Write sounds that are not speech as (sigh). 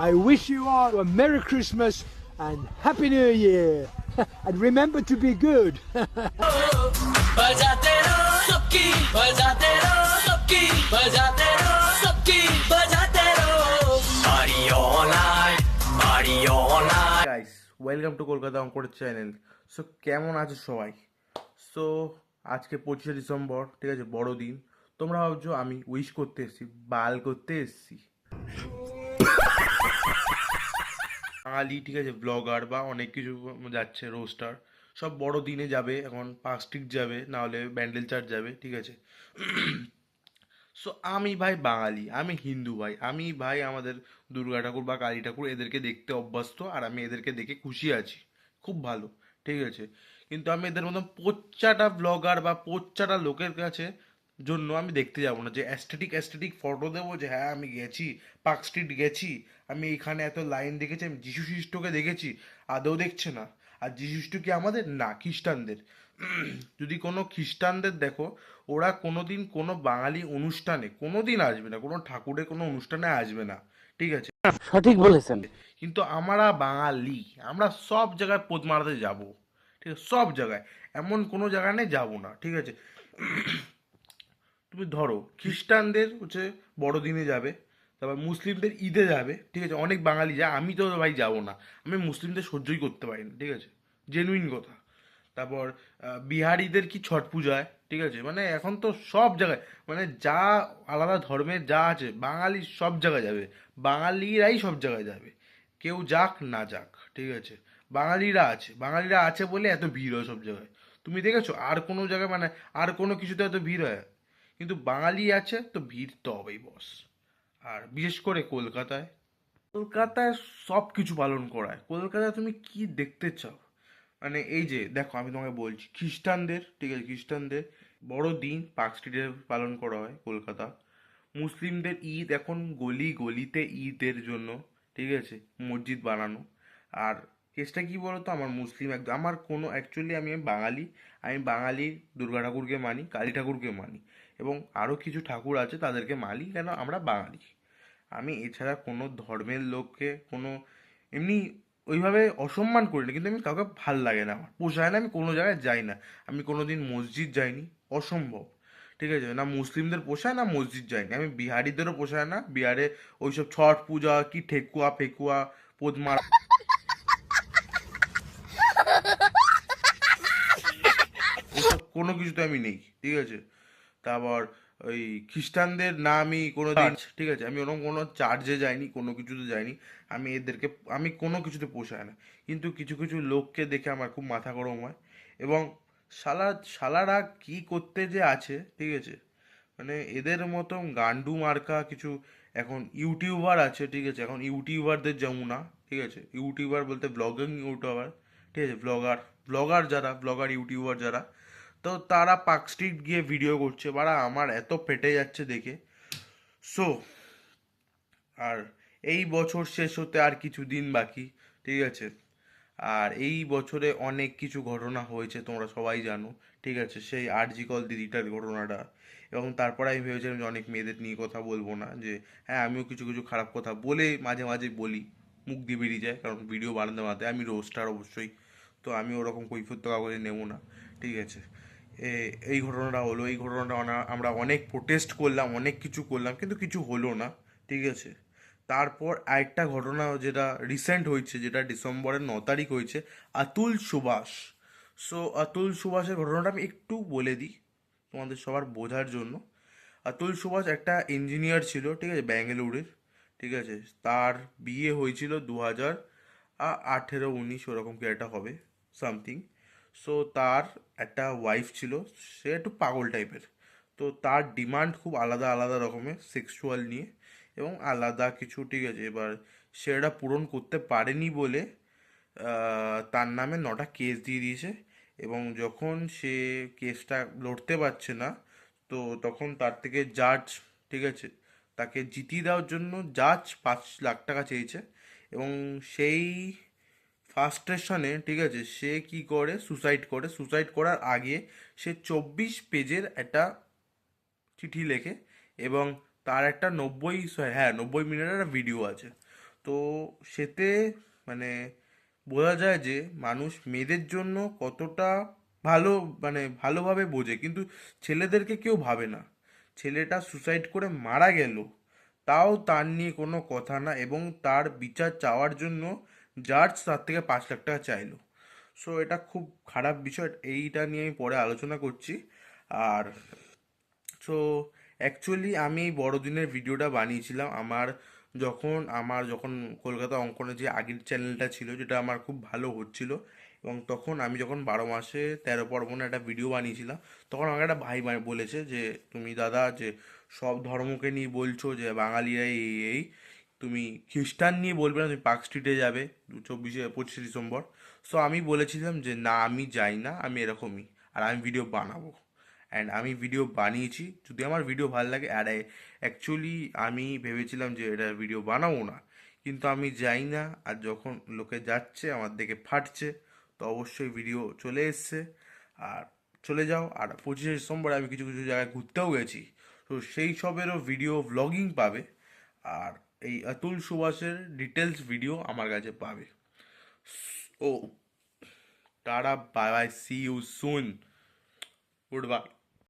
I wish you all a Merry Christmas and Happy New Year. (laughs) and remember to be good. Guys, welcome to Kolkata Onkod channel. So, কেমন আছো সবাই? So, আজকে 25 December, ঠিক আছে? বড় দিন। তোমরা ভাবছো আমি উইশ করতে এসেছি, বাল করতে এসেছি। বাঙালি, ঠিক আছে ব্লগার বা অনেক কিছু যাচ্ছে রোস্টার সব বড় দিনে যাবে, এখন পাঁচ যাবে না হলে ব্যান্ডেল চার্চ যাবে, ঠিক আছে। সো আমি ভাই বাঙালি, আমি হিন্দু ভাই, আমি ভাই আমাদের দুর্গা ঠাকুর বা কালী ঠাকুর এদেরকে দেখতে অভ্যস্ত, আর আমি এদেরকে দেখে খুশি আছি, খুব ভালো, ঠিক আছে। কিন্তু আমি এদের মতন পোচ্চাটা ব্লগার বা পোচ্চাটা লোকের কাছে জন্য আমি দেখতে যাব না যে অ্যাস্থেটিক অ্যাস্থেটিক ফটো দেবো যে হ্যাঁ আমি গেছি পার্ক স্ট্রিট গেছি আমি এখানে এত লাইন দেখেছি আমি যিশু খ্রিস্টকে দেখেছি আদৌ দেখছে না। আর যিশু খ্রিস্ট কি আমাদের? না খ্রিস্টানদের। যদি কোনো খ্রিস্টানদের দেখো ওরা কোনোদিন কোনো বাঙালি অনুষ্ঠানে কোনোদিন আসবে না কোনো ঠাকুরের কোনো অনুষ্ঠানে আসবে না ঠিক আছে? সঠিক বলেছেন। কিন্তু আমরা বাঙালি আমরা সব জায়গায় পোদ মারাতে যাব ঠিক আছে? সব জায়গায় এমন কোনো জায়গা নেই যাব না ঠিক আছে? ধরো, খ্রিস্টানদের হচ্ছে বড়দিনে যাবে, তারপর মুসলিমদের ঈদে যাবে, ঠিক আছে? অনেক বাঙালি যায়, আমি তো ভাই যাব না। আমি মুসলিমদের সহ্যই করতে পারি না, ঠিক আছে? জেনুইন কথা। তারপর বিহারিদের কি ছট পূজায়, ঠিক আছে? মানে এখন তো সব জায়গায় মানে যা আলাদা ধর্মের যা আছে, বাঙালি সব জায়গায় যাবে। বাঙালিরাই সব জায়গায় যাবে। কেউ যাক, না যাক, ঠিক আছে? বাঙালিরা আছে বাঙালিরা আছে বলে এত ভিড় হয় সব জায়গায়। তুমি দেখেছ? আর কোনো জায়গায় মানে আর কোনো কিছুতে এত ভিড় হয়? কিন্তু বাঙালি আছে, তো ভিড় তো হবেই বস আর বিশেষ করে কলকাতায়। কলকাতায় সব কিছু পালন করায়। কলকাতায় তুমি কি দেখতে চাও? মানে এই যে, দেখো, আমি তোমাকে বলছি, খ্রিস্টানদের, ঠিক আছে, খ্রিস্টানদের, বড় দিন পার্ক স্ট্রিটে পালন করা হয় কলকাতা। মুসলিমদের ঈদ এখন গলি গলিতে ঈদের জন্য, ঠিক আছে, মসজিদ বানানো। আর কেসটা কি বলতো? আমার মুসলিম একদম আমার কোনো অ্যাকচুয়ালি আমি বাঙালি আমি বাঙালি দুর্গা ঠাকুরকে মানি, কালী ঠাকুরকে মানি এবং আরও কিছু ঠাকুর আছে তাদেরকে মানি কেন? আমরা বাঙালি। আমি এছাড়া কোনো ধর্মের লোককে, কোনো, এমনি ওইভাবে অসম্মান করি না, কিন্তু আমি কাউকে ভালো লাগে না আমার। পোষায় না, আমি কোনো জায়গায় যাই না। আমি কোনো দিন মসজিদ যাইনি, অসম্ভব। ঠিক আছে? না মুসলিমদের পোষায়, না মসজিদ যাইনি। আমি বিহারিদেরও পোষায় না, বিহারে ওইসব ছট পূজা, কি ঠেকুয়া, ফেকুয়া পোদমার কোনো কিছুতে আমি নেই ঠিক আছে? তারপর ওই খ্রিস্টানদের না আমি কোনো ঠিক আছে? আমি ওরকম কোনো চার্জে যাইনি কোনো কিছুতে যাইনি। আমি এদেরকে আমি কোনো কিছুতে পোষায় না। কিন্তু কিছু কিছু লোককে দেখে আমার খুব মাথা গরম হয়। এবং শালা শালারা কি করতে যে আছে ঠিক আছে? মানে এদের মতন গান্ডু মার্কা কিছু এখন ইউটিউবার আছে ঠিক আছে? এখন ইউটিউবারদের যেমন ঠিক আছে? ইউটিউবার বলতে ব্লগিং ইউটিউবার ঠিক আছে? ব্লগার ব্লগার যারা ব্লগার ইউটিউবার যারা তো তারা পার্ক স্ট্রিট গিয়ে ভিডিও করছে, বাড়া আমার এত পেটে যাচ্ছে দেখে। সো আর এই বছর শেষ হতে আর কিছু দিন বাকি, ঠিক আছে? আর এই বছরে অনেক কিছু ঘটনা হয়েছে, তোমরা সবাই জানো, ঠিক আছে? সেই আরজিকল দিদিটার ঘটনাটা। এবং তারপরে আমি ভেবেছিলাম যে অনেক মেয়েদের নিয়ে কথা বলব না, যে হ্যাঁ আমিও কিছু কিছু খারাপ কথা বলে মাঝে মাঝে বলি, মুখ দিয়ে বেরিয়ে যায়, কারণ ভিডিও বানাতে বানাতে আমি রোস্টার অবশ্যই, তো আমি ওরকম কৈফত তো কাগজে নেব না, ঠিক আছে? এই ঘটনাটা হলো, এই ঘটনাটা আমরা অনেক প্রোটেস্ট করলাম, অনেক কিছু করলাম, কিন্তু কিছু হলো না, ঠিক আছে? তারপর আরেকটা ঘটনা যেটা রিসেন্ট হয়েছে, যেটা ডিসেম্বরের ন তারিখ হয়েছে, আতুল সুভাষ। সো আতুল সুভাষের ঘটনাটা আমি একটু বলে দিই তোমাদের সবার বোঝার জন্য। আতুল সুভাষ একটা ইঞ্জিনিয়ার ছিল, ঠিক আছে, ব্যাঙ্গালুরের, ঠিক আছে? তার বিয়ে হয়েছিল দু হাজার আঠেরো, উনিশ, ওরকম কি একটা হবে সামথিং সো তার একটা ওয়াইফ ছিল, সে একটু পাগল টাইপের তো তার ডিমান্ড খুব আলাদা আলাদা রকমের সেক্সুয়াল নিয়ে এবং আলাদা কিছু, ঠিক আছে, এবার সেটা পূরণ করতে পারেনি বলে তার নামে নটা কেস দিয়ে দিয়েছে এবং যখন সে কেসটা লড়তে পারছে না, তো তখন তার থেকে জাজ ঠিক আছে, তাকে জিতিয়ে দেওয়ার জন্য জাজ পাঁচ লাখ টাকা চেয়েছে এবং সেই ফার্স্টেশনে ঠিক আছে, সে কি করে সুসাইড করে সুসাইড করার আগে সে চব্বিশ পেজের একটা চিঠি লেখে এবং তার একটা নব্বই হ্যাঁ নব্বই মিনিটের একটা ভিডিও আছে। তো সেতে মানে বোঝা যায় যে মানুষ মেয়েদের জন্য কতটা ভালো মানে ভালোভাবে বোঝে, কিন্তু ছেলেদেরকে কেউ ভাবে না। ছেলেটা সুসাইড করে মারা গেল, তাও তার নিয়ে কোনো কথা না এবং তার বিচার চাওয়ার জন্য জাজ তার থেকে পাঁচ লাখ টাকা চাইলো। সো এটা খুব খারাপ বিষয়, এইটা নিয়ে আমি পরে আলোচনা করছি। আর সো অ্যাকচুয়ালি আমি এই বড়দিনের ভিডিওটা বানিয়েছিলাম। আমার যখন আমার যখন কলকাতা অঙ্কনে যে আগের চ্যানেলটা ছিল, যেটা আমার খুব ভালো হচ্ছিল, এবং তখন আমি যখন বারো মাসে তেরো পর্বণে একটা ভিডিও বানিয়েছিলাম, তখন আমাকে একটা ভাই বলেছে যে, তুমি দাদা, যে সব ধর্মকে নিয়ে বলছো, যে বাঙালিরা এই এই তুমি খ্রিস্টান নিয়ে বলবে না, তুমি পার্ক স্ট্রিটে যাবে চব্বিশে, পঁচিশে ডিসেম্বর। সো আমি বলেছিলাম যে, না, আমি যাই না, আমি এরকমই। আর আমি ভিডিও বানাবো। অ্যান্ড আমি ভিডিও বানিয়েছি। যদি আমার ভিডিও ভালো লাগে আর অ্যাকচুয়ালি আমি ভেবেছিলাম যে, এটা ভিডিও বানাবো না। কিন্তু আমি যাই না, আর যখন লোকে যাচ্ছে, আমার দেখে ফাটছে, তো অবশ্যই ভিডিও চলে এসছে। আর চলে যাও। আর পঁচিশে ডিসেম্বর আমি কিছু কিছু জায়গায় ঘুরতেও গেছি। তো সেই সবেরও ভিডিও ভ্লগিং পাবে। আর এই অতুল সুভাষের ডিটেলস ভিডিও আমার কাছে পাবে। ও, তারা bye bye see you soon good bye